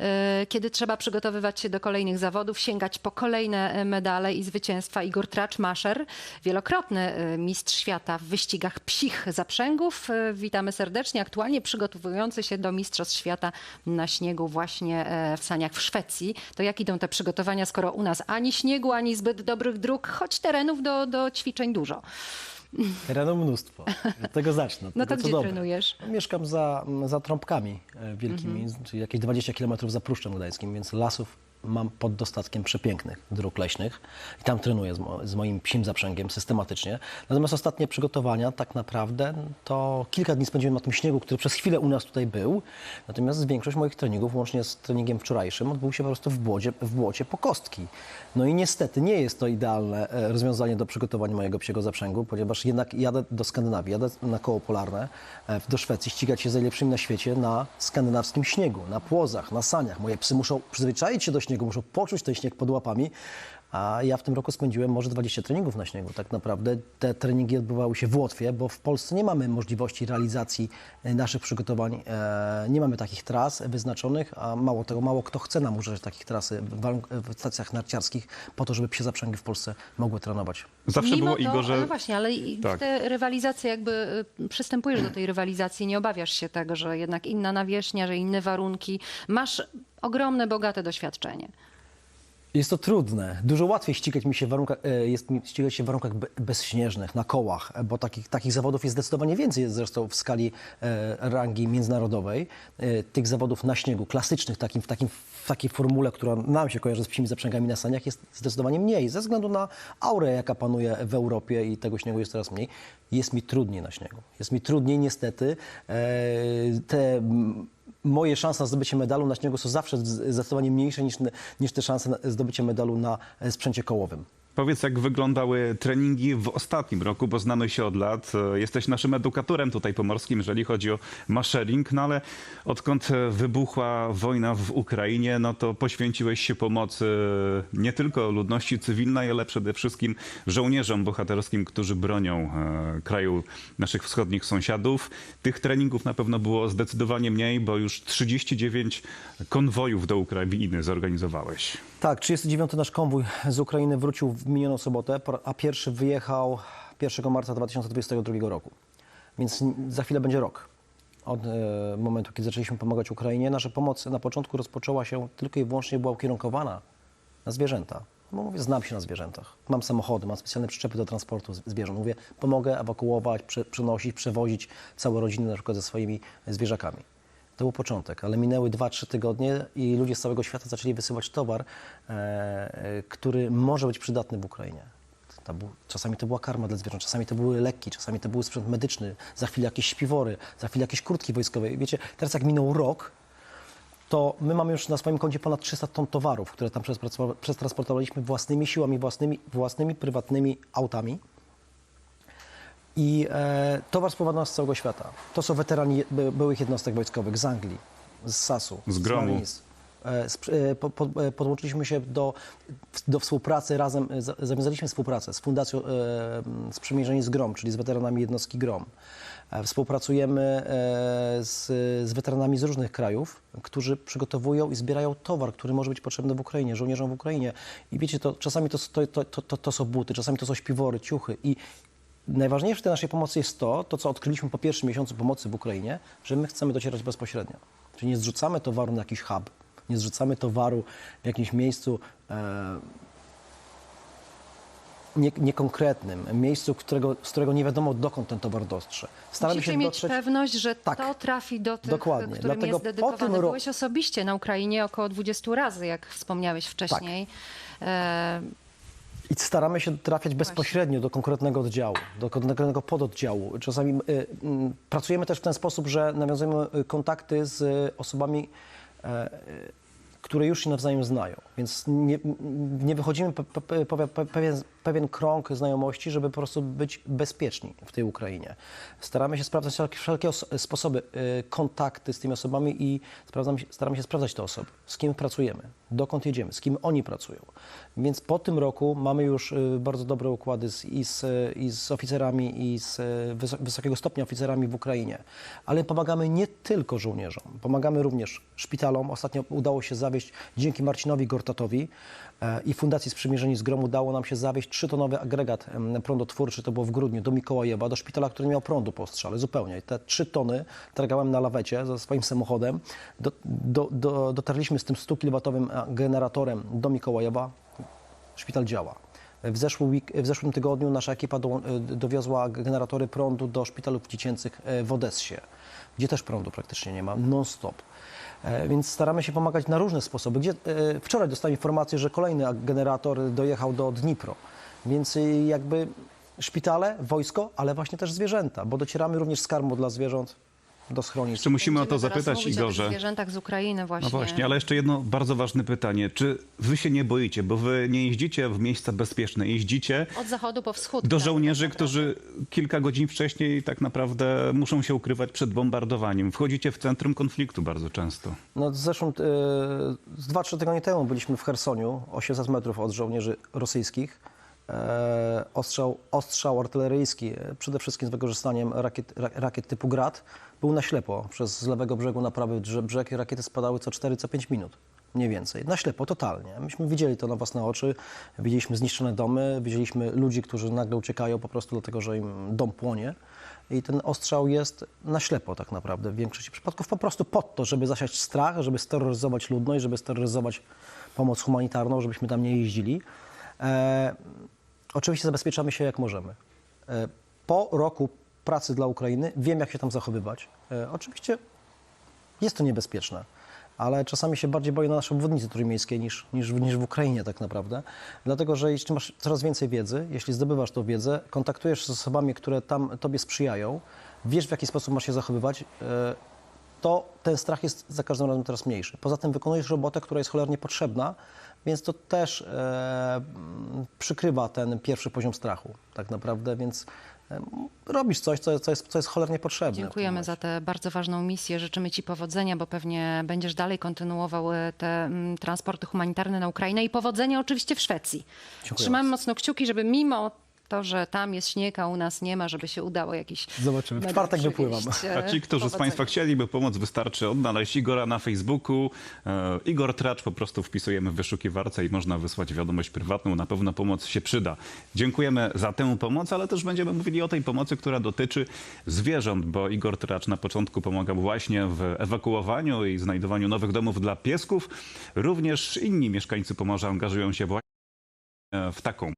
e, kiedy trzeba przygotowywać się do kolejnych zawodów, sięgać po kolejne e, medale i zwycięstwa. Igor Tracz-Maszer, wielokrotny e, mistrz świata w wyścigach psich zaprzęgów. Witamy serdecznie. Aktualnie przygotowujący się do Mistrzostw Świata na śniegu właśnie w Saniach w Szwecji. To jak idą te przygotowania, skoro u nas ani śniegu, ani zbyt dobrych dróg, choć terenów do, do ćwiczeń dużo. Terenu mnóstwo. Od tego zacznę. od No tego, to co gdzie dobre. trenujesz? Mieszkam za, za trąbkami wielkimi, Mhm. czyli jakieś 20 km za Pruszczem Gdańskim, więc lasów mam pod dostatkiem przepięknych dróg leśnych i tam trenuję z, mo- z moim psim zaprzęgiem systematycznie. Natomiast ostatnie przygotowania tak naprawdę to kilka dni spędziłem na tym śniegu, który przez chwilę u nas tutaj był. Natomiast większość moich treningów, łącznie z treningiem wczorajszym, odbył się po prostu w błocie, w błocie po kostki. No i niestety nie jest to idealne e, rozwiązanie do przygotowania mojego psiego zaprzęgu, ponieważ jednak jadę do Skandynawii, jadę na koło polarne e, do Szwecji, ścigać się z najlepszymi na świecie na skandynawskim śniegu, na płozach, na saniach. Moje psy muszą przyzwyczaić się do śniegu, muszą poczuć ten śnieg pod łapami, a ja w tym roku spędziłem może 20 treningów na śniegu. Tak naprawdę te treningi odbywały się w Łotwie, bo w Polsce nie mamy możliwości realizacji e, naszych przygotowań. E, Nie mamy takich tras wyznaczonych, a mało tego, mało kto chce nam używać takich tras w, stacjach narciarskich po to, żeby psie zaprzęgi w Polsce mogły trenować. Zawsze Mimo było, to, Igor, że ale właśnie, ale i Tak. te rywalizacje jakby y, przystępujesz do tej rywalizacji, nie obawiasz się tego, że jednak inna nawierzchnia, że inne warunki. Masz ogromne, bogate doświadczenie. Jest to trudne. Dużo łatwiej ścigać mi się w warunkach, e, jest mi ścigać się w warunkach be- bezśnieżnych, na kołach, e, bo takich, takich zawodów jest zdecydowanie więcej jest zresztą w skali e, rangi międzynarodowej. Tych zawodów na śniegu, klasycznych, takim, w, takim, w takiej formule, która nam się kojarzy z psimi zaprzęgami na saniach, jest zdecydowanie mniej. Ze względu na aurę, jaka panuje w Europie i tego śniegu jest coraz mniej. Jest mi trudniej na śniegu. Jest mi trudniej niestety. Te moje szanse na zdobycie medalu na śniegu są zawsze zdecydowanie mniejsze niż, niż te szanse na zdobycie medalu na e, sprzęcie kołowym. Powiedz, jak wyglądały treningi w ostatnim roku, bo znamy się od lat. E, Jesteś naszym edukatorem tutaj pomorskim, jeżeli chodzi o maszering, no ale odkąd wybuchła wojna w Ukrainie, no to poświęciłeś się pomocy nie tylko ludności cywilnej, ale przede wszystkim żołnierzom bohaterskim, którzy bronią e, kraju naszych wschodnich sąsiadów. Tych treningów na pewno było zdecydowanie mniej, bo już 39 konwojów do Ukrainy zorganizowałeś. Tak, 39. nasz konwój z Ukrainy wrócił minioną sobotę, a pierwszy wyjechał 1 marca 2022 roku. Więc za chwilę będzie rok od e, momentu, kiedy zaczęliśmy pomagać Ukrainie. Nasza pomoc na początku rozpoczęła się tylko i wyłącznie była ukierunkowana na zwierzęta. Bo mówię, znam się na zwierzętach. Mam samochody, mam specjalne przyczepy do transportu zwierząt. Mówię, pomogę ewakuować, prze, przenosić, przewozić całe rodziny na przykład ze swoimi zwierzakami. To był początek, ale minęły 2-3 tygodnie i ludzie z całego świata zaczęli wysyłać towar, e, e, który może być przydatny w Ukrainie. To był, czasami to była karma dla zwierząt, czasami to były leki, czasami to był sprzęt medyczny, za chwilę jakieś śpiwory, za chwilę jakieś kurtki wojskowe. Wiecie, teraz jak minął rok, to my mamy już na swoim koncie ponad 300 ton towarów, które tam przetransportowaliśmy własnymi siłami, własnymi, własnymi prywatnymi autami. I e, towar spływano z całego świata. To są weterani by, byłych jednostek wojskowych z Anglii, z SAS-u, Z Gromu. Marines. E, e, e, podłączyliśmy się do, do współpracy razem, za- zawiązaliśmy współpracę z Fundacją Sprzymierzeni z GROM, czyli z weteranami jednostki GROM. Współpracujemy z, z weteranami z różnych krajów, którzy przygotowują i zbierają towar, który może być potrzebny w Ukrainie, żołnierzom w Ukrainie. I wiecie, to czasami to, to, to, to, to, to są buty, czasami to są śpiwory, ciuchy i Najważniejsze w tej naszej pomocy jest to, to co odkryliśmy po pierwszym miesiącu pomocy w Ukrainie, że my chcemy docierać bezpośrednio. Czyli nie zrzucamy towaru na jakiś hub, nie zrzucamy towaru w jakimś miejscu e, nie, niekonkretnym, miejscu, którego, z którego nie wiadomo dokąd ten towar dostrze. Staramy Musicie się mieć dotrzeć... pewność, że Tak. to trafi do tych, Dokładnie. którym Dlatego jest po dedykowany. tym Byłeś osobiście na Ukrainie około 20 razy, jak wspomniałeś wcześniej. E, I staramy się trafiać bezpośrednio do konkretnego oddziału, do konkretnego pododdziału. Czasami y, mm, pracujemy też w ten sposób, że nawiązujemy y, kontakty z y, osobami, e, y, które już się nawzajem znają. Więc nie, nie wychodzimy pe, pe, pe, pewien, pewien krąg znajomości, żeby po prostu być bezpieczni w tej Ukrainie. Staramy się sprawdzać wszelkie, wszelkie os- sposoby, y, kontakty z tymi osobami i staramy się sprawdzać te osoby, z kim pracujemy, dokąd jedziemy, z kim oni pracują. Więc po tym roku mamy już y, bardzo dobre układy z, i, z, i z oficerami, i z y, wysok- wysokiego stopnia oficerami w Ukrainie. Ale pomagamy nie tylko żołnierzom, pomagamy również szpitalom. Ostatnio udało się zawieźć, dzięki Marcinowi Gortatowi i Fundacji Sprzymierzeni z Gromu, udało nam się zawieźć trzytonowy agregat prądotwórczy, to było w grudniu, do Mikołajewa, do szpitala, który nie miał prądu po ostrzale, zupełnie. I Te trzy tony targałem na lawecie ze swoim samochodem. Do, do, do, dotarliśmy z tym 100 kW generatorem do Mikołajewa. Szpital działa. W, zeszły w zeszłym tygodniu nasza ekipa do, dowiozła generatory prądu do szpitalów dziecięcych e, w Odessie, gdzie też prądu praktycznie nie ma, non-stop. E, Więc staramy się pomagać na różne sposoby. Gdzie, e, wczoraj dostałem informację, że kolejny generator dojechał do Dnipro. Więc e, jakby szpitale, wojsko, ale właśnie też zwierzęta, bo docieramy również z karmą dla zwierząt do schronisk. Jeszcze musimy o to zapytać, mówić o Igorze. zwierzętach z Ukrainy właśnie. No właśnie, ale jeszcze jedno bardzo ważne pytanie. Czy wy się nie boicie, bo wy nie jeździcie w miejsca bezpieczne, jeździcie Od zachodu po wschód. do tak, żołnierzy, tak którzy kilka godzin wcześniej tak naprawdę muszą się ukrywać przed bombardowaniem. Wchodzicie w centrum konfliktu bardzo często. No, zresztą e, z 2-3 tygodnie temu byliśmy w Chersoniu, 800 metrów od żołnierzy rosyjskich. E, ostrzał, ostrzał artyleryjski, e, przede wszystkim z wykorzystaniem rakiet, ra, rakiet typu Grad, był na ślepo przez z lewego brzegu na prawy brzeg. Rakiety spadały co 4, co 5 minut. Mniej więcej. Na ślepo, totalnie. Myśmy widzieli to na własne oczy. Widzieliśmy zniszczone domy, widzieliśmy ludzi, którzy nagle uciekają po prostu dlatego, że im dom płonie. I ten ostrzał jest na ślepo tak naprawdę w większości przypadków po prostu pod to, żeby zasiać strach, żeby steroryzować ludność, żeby steroryzować pomoc humanitarną, żebyśmy tam nie jeździli. E, oczywiście zabezpieczamy się jak możemy. E, po roku pracy dla Ukrainy wiem, jak się tam zachowywać. E, oczywiście jest to niebezpieczne, ale czasami się bardziej boję na naszej obwodnicy trójmiejskiej niż, niż, niż w Ukrainie tak naprawdę. Dlatego, że jeśli masz coraz więcej wiedzy, jeśli zdobywasz tą wiedzę, kontaktujesz się z osobami, które tam tobie sprzyjają, wiesz w jaki sposób masz się zachowywać, e, to ten strach jest za każdym razem coraz mniejszy. Poza tym wykonujesz robotę, która jest cholernie potrzebna, więc to też e, m, przykrywa ten pierwszy poziom strachu tak naprawdę, więc e, robisz coś, co, co, jest, co jest cholernie potrzebne. Dziękujemy za tę bardzo ważną misję. Życzymy Ci powodzenia, bo pewnie będziesz dalej kontynuował e, te mm, transporty humanitarne na Ukrainę i powodzenia oczywiście w Szwecji. Dziękuję Trzymamy mocno kciuki, żeby mimo to, że tam jest śnieg, a u nas nie ma, żeby się udało jakiś Zobaczymy. W medal czwartek wypływam. przywieźć, A e, ci, którzy z powodzenia. Państwa chcieliby pomóc, wystarczy odnaleźć Igora na Facebooku. E, Igor Tracz po prostu wpisujemy w wyszukiwarce i można wysłać wiadomość prywatną. Na pewno pomoc się przyda. Dziękujemy za tę pomoc, ale też będziemy mówili o tej pomocy, która dotyczy zwierząt, bo Igor Tracz na początku pomagał właśnie w ewakuowaniu i znajdowaniu nowych domów dla piesków. Również inni mieszkańcy Pomorza angażują się właśnie w taką